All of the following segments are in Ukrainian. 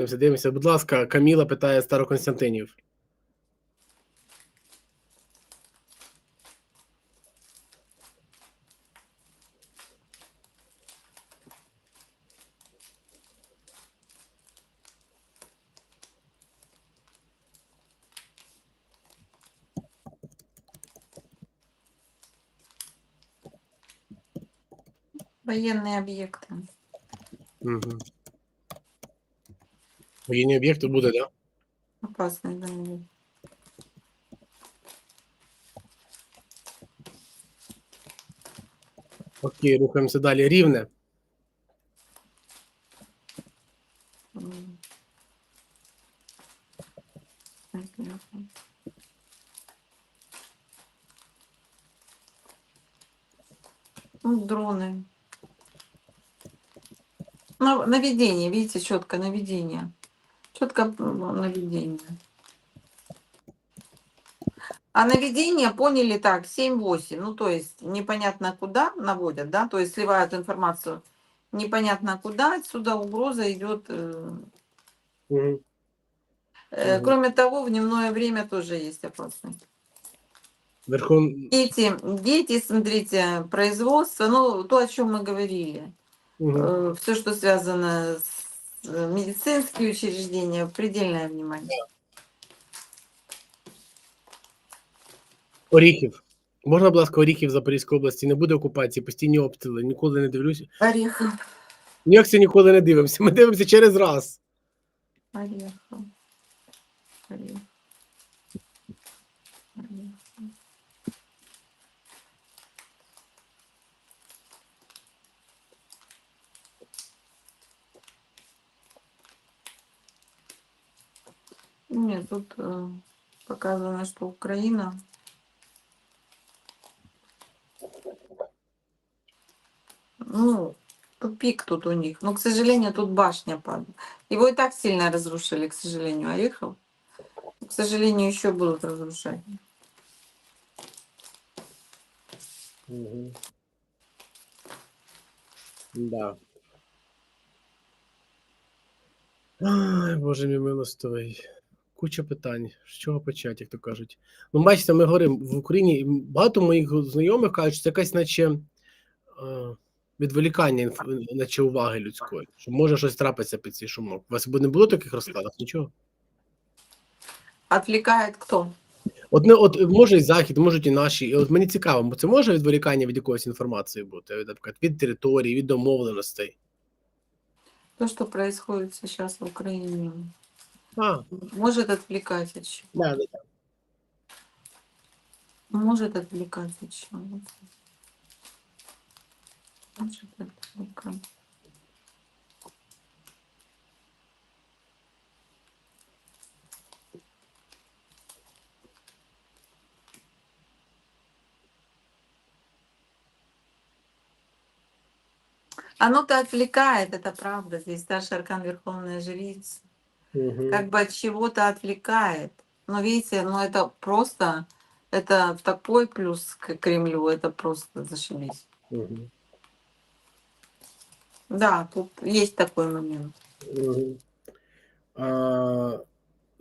Дивимося, дивимося. Будь ласка, Каміла питає Староконстантинів. Военные объекты. Угу. Воєнні об'єкти буде, так? Да? Опасные для них. Окей, рухаємося далі. Рівне. М. Понятно. Ну, дроны. Ну, наведение, видите, четко наведение. Четко наведение. А наведение поняли так, 7-8. Ну, то есть непонятно куда наводят, да, то есть сливают информацию непонятно куда. Отсюда угроза идет. э, Угу. э. Кроме того, в дневное время тоже есть опасность. Верхон... Дети, дети, смотрите, производство, ну, то, о чем мы говорили. Угу. все, что связано с э, медицинские учреждения, предельное внимание. Оріхів. Можна, будь ласка, Оріхів Запорізької області не буде окупації, постійні обстріли. Ніколи не дивлюся. Орехов. Ніяк це ніколи не дивимося. Ми дивимося через раз. Орехов. Орехов. Нет, тут э, показано, что Украина Ну, тупик тут у них. Но, к сожалению, тут башня падает. Его и так сильно разрушили, к сожалению, Орехов. К сожалению, еще будут разрушать. Угу. Да. Ай, Боже мій милостивий. Куча питань. З чого почати, як то кажуть. Ну, бачите, ми говоримо в Україні. Багато моїх знайомих кажуть, що це якась, наче е, відволікання наче уваги людської. Що може щось трапитися під цей шумок. У вас не було таких розкладів? Нічого? Отвлекает кто? От не от може і захід, можуть і наші. І от мені цікаво, бо це може відволікання від якоїсь інформації бути, наприклад, від території, від домовленостей. То, что происходит сейчас в Украине, А, может отвлекать от чего? да, да, да. Может отвлекать от чего? Может отвлекать. Оно-то отвлекает, это правда. Здесь старший аркан Верховная Жрица. Мгм. как бы от чего-то отвлекает. Но видите, ну это просто, это такой плюс к Кремлю, это просто зашибись. Мгм. Да, тут есть такой момент. Мгм. А,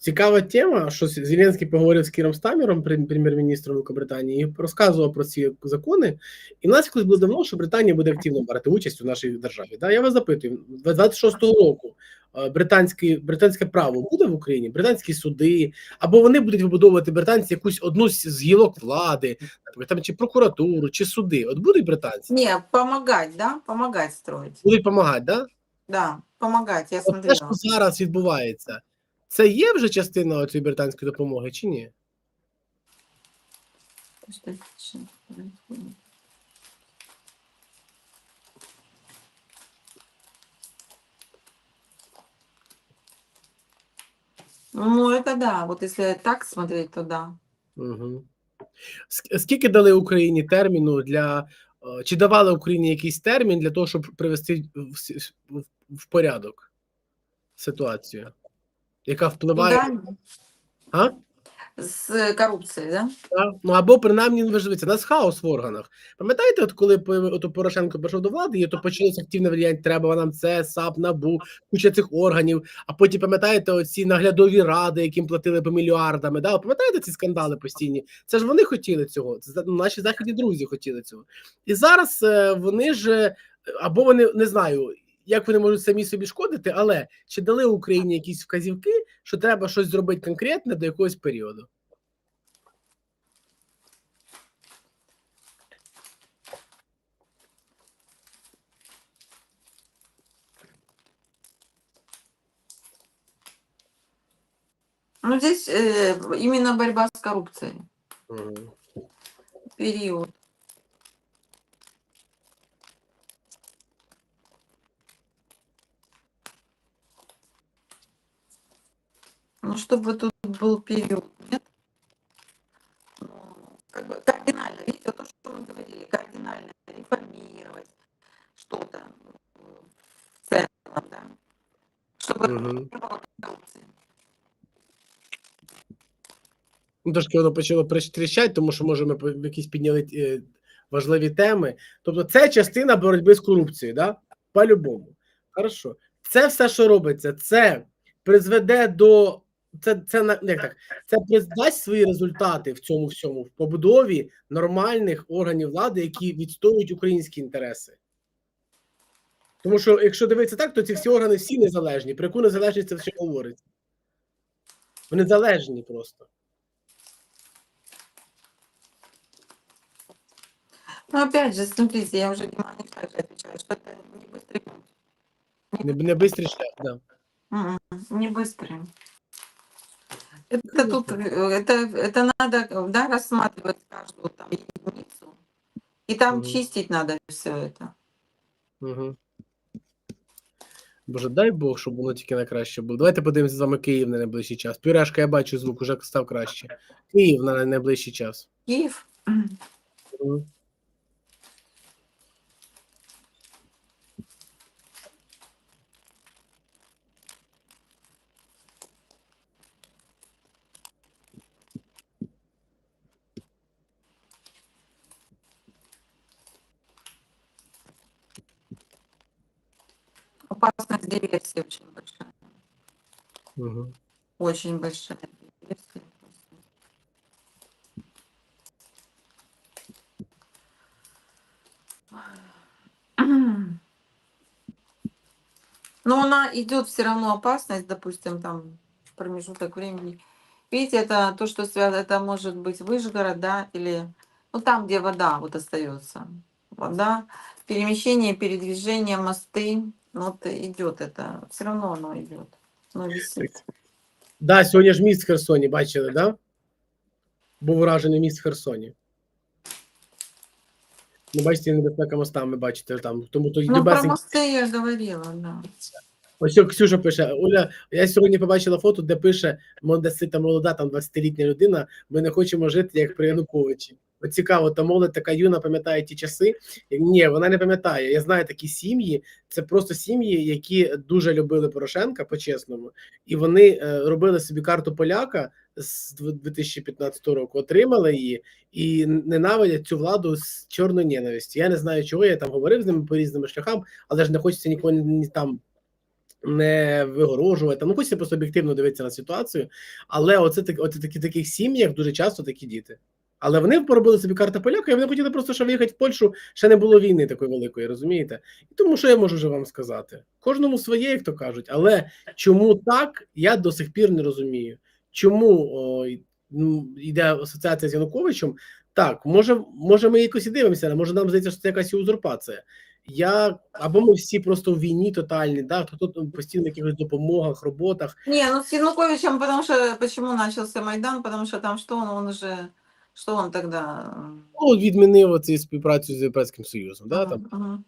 Цікава тема, що Зеленський поговорив з Кіром Стамером, прем- прем'єр-міністром Великобританії, і розказував про ці закони. І в нас колись було давно, що Британія буде активно брати участь у нашій державі. Да? Я вас запитую, 26-го року е, британське, британське право буде в Україні, британські суди, або вони будуть вибудовувати британці якусь одну з гілок влади, там чи прокуратуру, чи суди. От будуть британці, Не, помогать, да? Помогать строить. будуть допомагати, да? Да, помогать, я От те, що зараз відбувається, це є вже частина цієї британської допомоги чи ні? Ну, это да. Вот если так смотреть, то да. Угу. Скільки дали Україні терміну для е, чи давали Україні якийсь термін для того, щоб привести в, в, в порядок ситуацію, яка впливає? А? с коррупцией, да? Да? Ну або принаймні не виживиться. У нас хаос в органах. Пам'ятаєте, от коли от Порошенко прийшов до влади, і то почалося активне влияння, треба нам це, САП, НАБУ, куча цих органів. А потім пам'ятаєте, оці наглядові ради, яким платили по мільярдами. Да? Пам'ятаєте ці скандали постійні? Це ж вони хотіли цього. Це ну, наші західні друзі хотіли цього. І зараз е, вони ж е, або вони не знаю. Як вони можуть самі собі шкодити, але чи дали Україні якісь вказівки, що треба щось зробити конкретне до якогось періоду? Ну, здесь э, именно борьба с коррупцией. Мгм. Период. Ну, чтобы тут был период, нет? Ну, как бы кардинально, видите, то, что мы говорили, кардинально реформировать что-то э, в целом, да, чтобы Мгм. не было коррупции. Ну, трошки воно почало прищ- тріщати, тому що може ми по- якісь підняли е, важливі теми. Тобто, це частина боротьби з корупцією, да? По-любому. Хорошо. Це все, що робиться, це призведе до. Це, це на- як так, це придасть свої результати в цьому всьому в побудові нормальних органів влади, які відстоюють українські інтереси. Тому що, якщо дивитися так, то ці всі органи всі незалежні. Про яку незалежність це все говориться? Вони залежні просто. Но Ну, опять же, смотрите, я уже внимание также отвечаю, что это не быстрый путь. Не, не бистрий шлях, да. М, Не быстрый. Это тут, э, это, это надо, э, да, рассматривать каждую там единицу. И там Мгм. чистить надо все это. Угу. Боже, дай Бог, щоб воно тільки на краще було. Давайте подивимося з вами Київ на найближчий час. Пюрешка, я бачу звук, уже став краще. Київ на найближчий час. Киев. Мгм. Опасность диверсии очень большая. Мгм. Очень большая диверсия. Но она идет все равно опасность, допустим, там промежуток времени. Видите, это то, что связано, это может быть Выжгород, да, или ну там, где вода вот остается. Вода, перемещение, передвижение, мосты, вот идет это, все равно оно идет. Оно висит. Да, сьогодні ж міст в Херсоні, бачили, да? Був уражений міст в Херсоні. Ну, бачите, небезпека мостами, бачите, там. Тому то Ну, про мосты я говорила, да. Ось Ксюша пише: Оля, я сьогодні побачила фото, де пише молодесита молода, там 20-літня людина. Ми не хочемо жити як при Януковичі. От цікаво, та молодь така юна пам'ятає ті часи. Ні, вона не пам'ятає. Я знаю такі сім'ї. Це просто сім'ї, які дуже любили Порошенка по-чесному, і вони е, робили собі карту поляка з 2015 року, отримали її і ненавидять цю владу з чорної ненависті. Я не знаю, чого я там говорив з ними по різним шляхам, але ж не хочеться нікого ні там не вигорожувати. Ну, хочеться просто об'єктивно дивитися на ситуацію. Але оце оце такі таких сім'ях дуже часто такі діти. Але вони поробили собі карту поляка, і вони хотіли просто ще виїхати в Польщу, ще не було війни такої великої, розумієте? І тому що я можу вже вам сказати? Кожному своє, як то кажуть, але чому так, я до сих пір не розумію. Чому о, ну, йде асоціація з Януковичем? Так, може, може, ми якось і дивимося, але може нам здається, що це якась узурпація. Я або ми всі просто в війні тотальні, да, хто тут постійно в якихось допомогах, роботах. Не, ну с Януковичем, потому что почему начался Майдан? Потому что там что он, он же, что он тогда? м, Ну, відмінив оці співпрацю з Європейським Союзом. Да, там. мгм, мгм.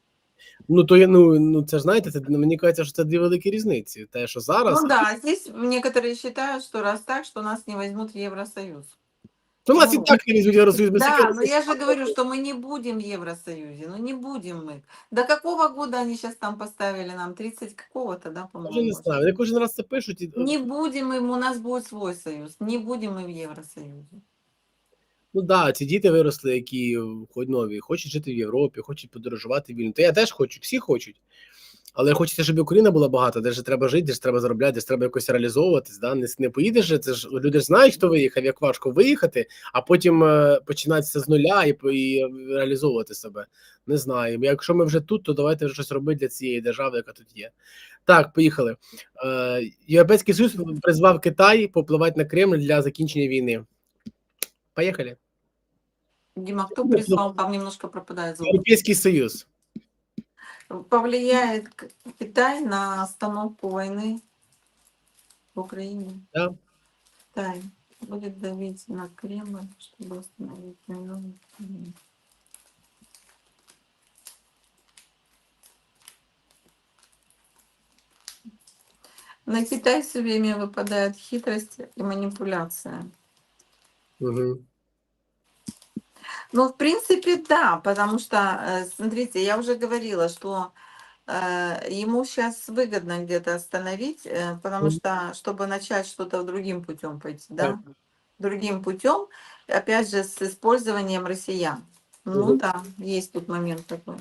Ну то я ну, ну це ж знаєте, це мені кажеться, що це дві великі різниці. Те, що зараз Ну да, здесь некоторые считают, что раз так, что нас не возьмут в Евросоюз. То нас і Ну, так не візьмуть в Євросоюз. без Да, всяких- но я же говорю, что мы не будем в Евросоюзе, ну не будем мы. До какого года они сейчас там поставили нам? 30 какого-то, да, Я вже по-моему? не знаю. Вони кожен раз це пишуть. І... Не будем мы, у нас будет свой союз, не будем мы в Евросоюзе. Ну да, ці діти виросли, які хоч нові, хочуть жити в Європі, хочуть подорожувати вільно. То я теж хочу, всі хочуть. Але хочеться, щоб Україна була багата, де ж треба жити, де ж треба заробляти, де ж треба якось реалізовуватись. Да? Не, не поїдеш, це ж люди ж знають, хто виїхав, як важко виїхати, а потім е, починатися з нуля і, і реалізовувати себе. Не знаю. Якщо ми вже тут, то давайте вже щось робити для цієї держави, яка тут є. Так, поїхали. Е, Європейський Союз призвав Китай попливати на Кремль для закінчення війни. Поїхали. Дима, кто Ну, призвал? Там немножко пропадает звук. Європейський Союз. Повлияет Китай на остановку войны в Украине? Да. Китай будет давить на Кремль, чтобы остановить войну. На Китай все время выпадает хитрость и манипуляция. Угу. Ну, в принципе, да, потому что, э, смотрите, я уже говорила, что э, ему сейчас выгодно где-то остановить, э, потому что, чтобы начать что-то другим путем пойти, да, Так. другим путем, опять же, с использованием россиян. Ну да, есть тут момент такой.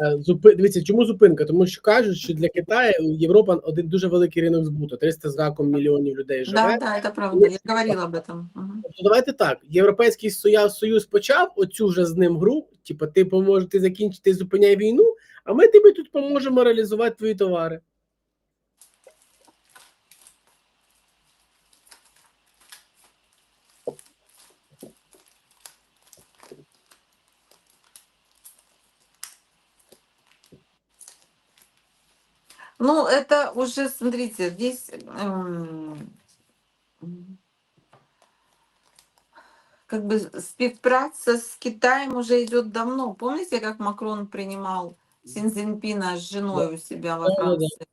Е, Зупи... Дивіться, чому зупинка? Тому що кажуть, що для Китаю Європа один дуже великий ринок збуту. 300 з мільйонів людей живе. Да, да, це правда, я говорила об этом. Угу. Тобто давайте так. Європейський Союз, почав оцю вже з ним гру. Типу, ти поможеш, ти закінчити, ти зупиняй війну, а ми тобі тут поможемо реалізувати твої товари. Ну, это уже, смотрите, здесь м, м, как бы співпраця с Китаем уже идет давно. Помните, как Макрон принимал Синзинпина с женой у себя во Да, да, да. Франции?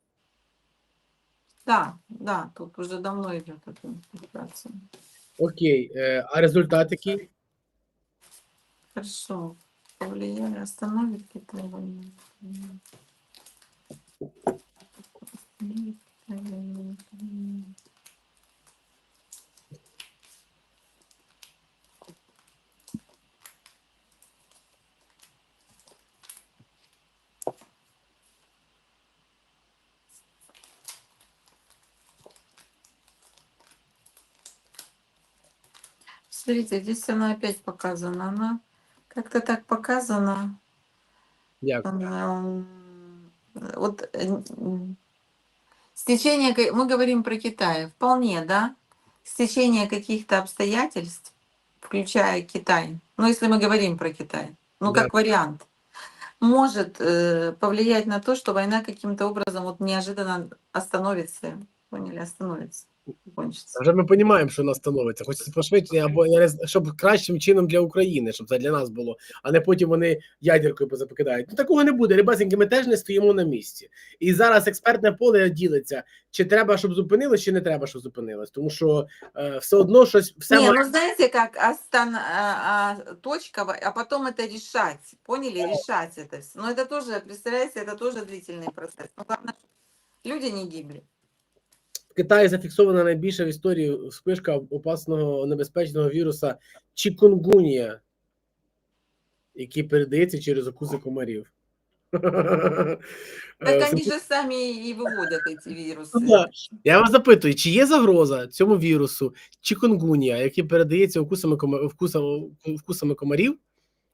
Да, да, тут уже давно идет эта співпраця. Окей, е, а результат який? Хорошо. Повлияли, остановит Китай войну. М. Остановит Китай войну. М. Смотрите, здесь она опять показана. Она как-то так показана. Дякую. Эм, Вот э, стечение, мы говорим про Китай, вполне, да, стечение каких-то обстоятельств, включая Китай, ну если мы говорим про Китай, ну Да. как вариант, может э, повлиять на то, что война каким-то образом вот неожиданно остановится, поняли, остановится, кончится. Вже ми розуміємо, що нас становиться. Хочеться пошвидше, або я не з- щоб кращим чином для України, щоб це для нас було, а не потім вони ядеркою позапокидають. Ну такого не буде. Рибасеньки, ми теж не стоїмо на місці. І зараз експертне поле ділиться: чи треба, щоб зупинилось, чи не треба, щоб зупинилось. Тому що е, все одно щось все Не, має- ну знаете, как остан... а, а, точка, а потом это решать. Поняли? Решать это все. Но это тоже, представляете, это тоже длительный процесс. Но главное, чтобы люди не гибли. в Китаї зафіксована найбільша в історії вспишка опасного небезпечного віруса Чікунгунія, який передається через укуси комарів. Так Е, они же сами и выводят эти вирусы. Да. Я вас запитую, чи є загроза цьому вірусу чікунгунія, який передається укусами, кома- вкусами, вкусами комарів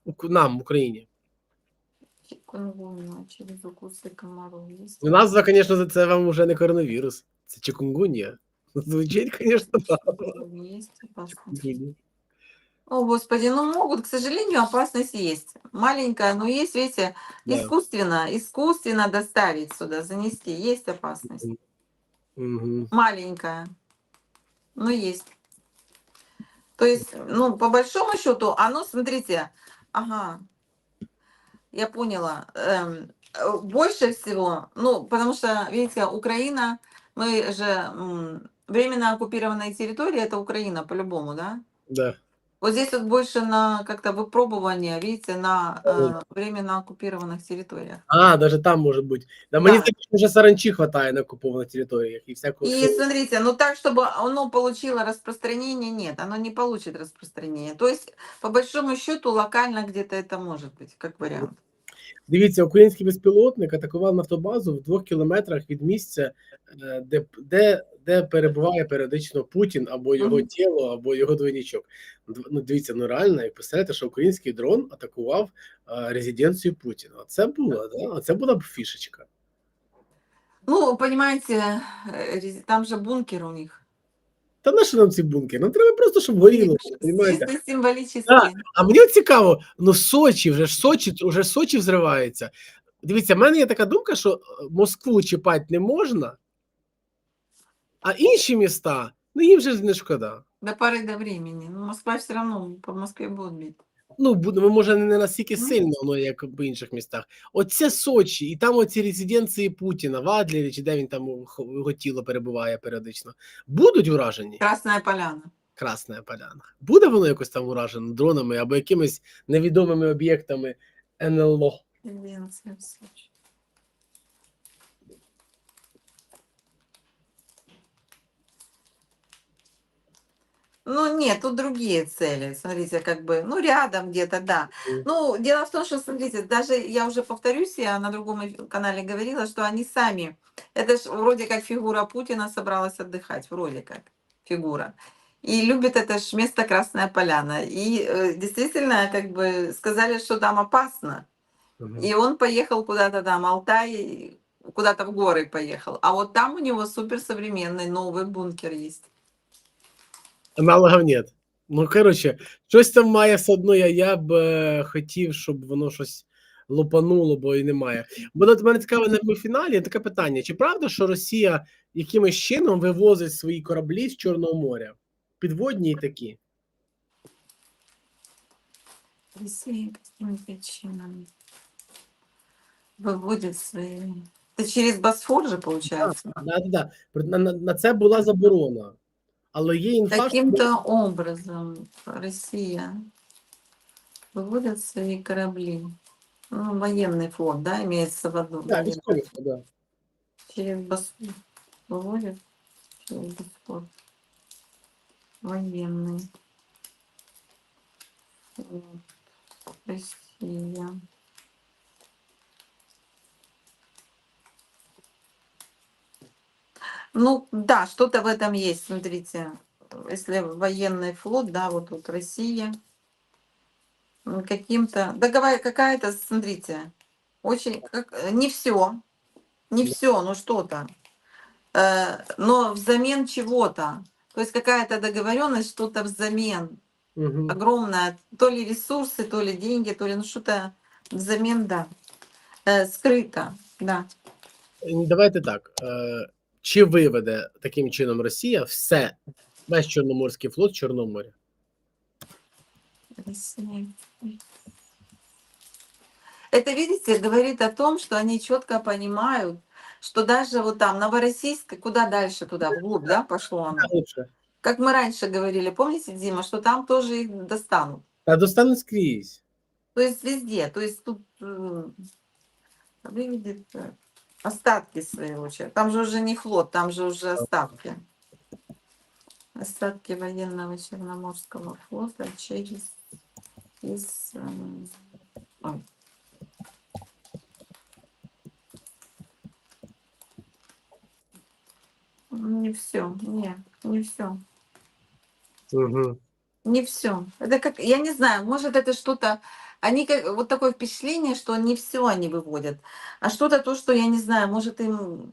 у- нам в Україні? Чикунгунья через укусы комаров есть. Ну, назва, звісно, за це вам вже не коронавірус. Це чікунгунія. Звучить, звісно, так. Есть опасность. Чікунгунія. О, Господи, ну могут, к сожалению, опасность есть. Маленькая, но есть, видите, Да. искусственно, искусственно доставить сюда, занести. Есть опасность. Мгм. маленькая, но есть. То есть, ну, по большому счету, оно, смотрите, ага, я поняла. эм, э, больше всего, ну, потому что, видите, Украина, мы же м, временно оккупированная территория, это Украина по-любому, да? Да. Вот здесь вот больше на как-то выпробование, видите, на э, временно оккупированных территориях. А, навіть там може бути. Да, мені Да. здається, що вже саранчі хватає на окупованих територіях і всякого. И смотрите, ну так, чтобы оно получило распространение, нет, оно не получит распространение. То есть, по большому счету, локально где-то это может быть, как вариант. Дивіться, український безпілотник атакував нафтобазу в двох кілометрах від місця, е, де, де, де перебуває періодично Путін або його Мгм. тіло, або його двойничок. Дв- Ну, дивіться, ну реально, як представляєте, що український дрон атакував е, резиденцію Путіна. Це було, да? Це була б фішечка. Ну, понимаете, э, там же бункер у них. Та на що нам ці бункери? Нам треба просто, щоб горіло. Розумієте? Да. А мені от цікаво, ну Сочі, вже ж Сочі, вже Сочі взривається. Дивіться, в мене є така думка, що е, Москву чіпати не можна, а інші міста, ну їм вже не шкода. До поры до времени. Ну, Москва все равно по Москве будут бить. Ну, буде, може, не настільки Ну. сильно, воно, як в інших містах. Оце Сочі, і там оці резиденції Путіна, в Адлері, чи де він там його тіло перебуває періодично. Будуть уражені Красна поляна. Красна Поляна. Буде воно якось там уражено дронами або якимись невідомими об'єктами НЛО. Тенденция Ну, нет, тут другие цели. Смотрите, как бы, ну, рядом где-то, да. Ну, дело в том, что, смотрите, даже я уже повторюсь, я на другом канале говорила, что они сами, это ж вроде как фигура Путина собралась отдыхать, вроде как фигура. И любит это ж место Красная Поляна. И э, действительно, как бы сказали, что там опасно. Мгм. И он поехал куда-то там, Алтай, куда-то в горы поехал. А вот там у него суперсовременный новый бункер есть. Аналогів нет. Ну, коротше, щось там має все одно. Я, я б е, хотів, щоб воно щось лопануло, бо і немає. Бо от мене цікаве на фіналі таке питання: чи правда, що Росія якимось чином вивозить свої кораблі з Чорного моря? Підводні і такі. Россия какими причинами выводит свои... Это через Босфор же получается? Да, да, да. На, на, на це була заборона. Але є інфа, що- Каким-то образом Россия выводит свои корабли. Ну, военный флот, да, имеется в виду. Да, военный військові, флот. да. Через Босфор выводит. Через Босфор. Военный. флот. Россия. Ну, да, что-то в этом есть, смотрите. Если военный флот, да, вот тут Россия, каким-то, да какая-то, смотрите, очень, как, э, не все, не все, ну что-то, Э, но взамен чего-то, то есть какая-то договоренность, что-то взамен, Мгм. огромное, то ли ресурсы, то ли деньги, то ли ну что-то взамен, да, Э, скрыто, да. Давайте так. Е, чи виведе таким чином Росія все, весь Чорноморський флот з Чорного моря? Россия. Это, видите, говорит о том, что они четко понимают, что даже вот там Новороссийск, куда дальше туда, вглубь, да, пошло оно. Лучше. Как мы раньше говорили, помните, Дима, что там тоже их достанут. Та достануть скрізь. То есть везде, то есть тут м, выведет э, остатки своего человека. Там же уже не флот, там же уже остатки. Остатки военного Черноморского флота через из, эм, ой. Не все, не, не все. Угу. Не все. Это как, я не знаю, может это что-то, они как, вот такое впечатление, что не все они выводят, а что-то то, что я не знаю, может им,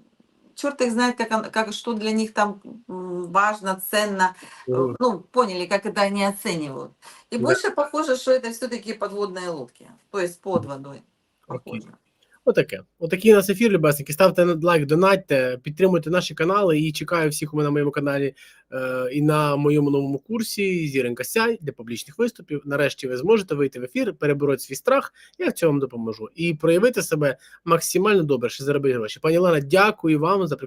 черт их знает, как, он- как что для них там важно, ценно, Мгм. ну, поняли, как это они оценивают. И Да. больше похоже, что это все-таки подводные лодки, то есть под водой. Окей. Похоже. Отаке. Отакий у нас ефір, любесники. Ставте лайк, донатьте, підтримуйте наші канали і чекаю всіх у мене на моєму каналі е, і на моєму новому курсі Зіренка Сяй для публічних виступів. Нарешті ви зможете вийти в ефір, перебороть свій страх. Я в цьому вам допоможу. І проявити себе максимально добре, що заробити гроші. Пані Лена, дякую вам за прекрасну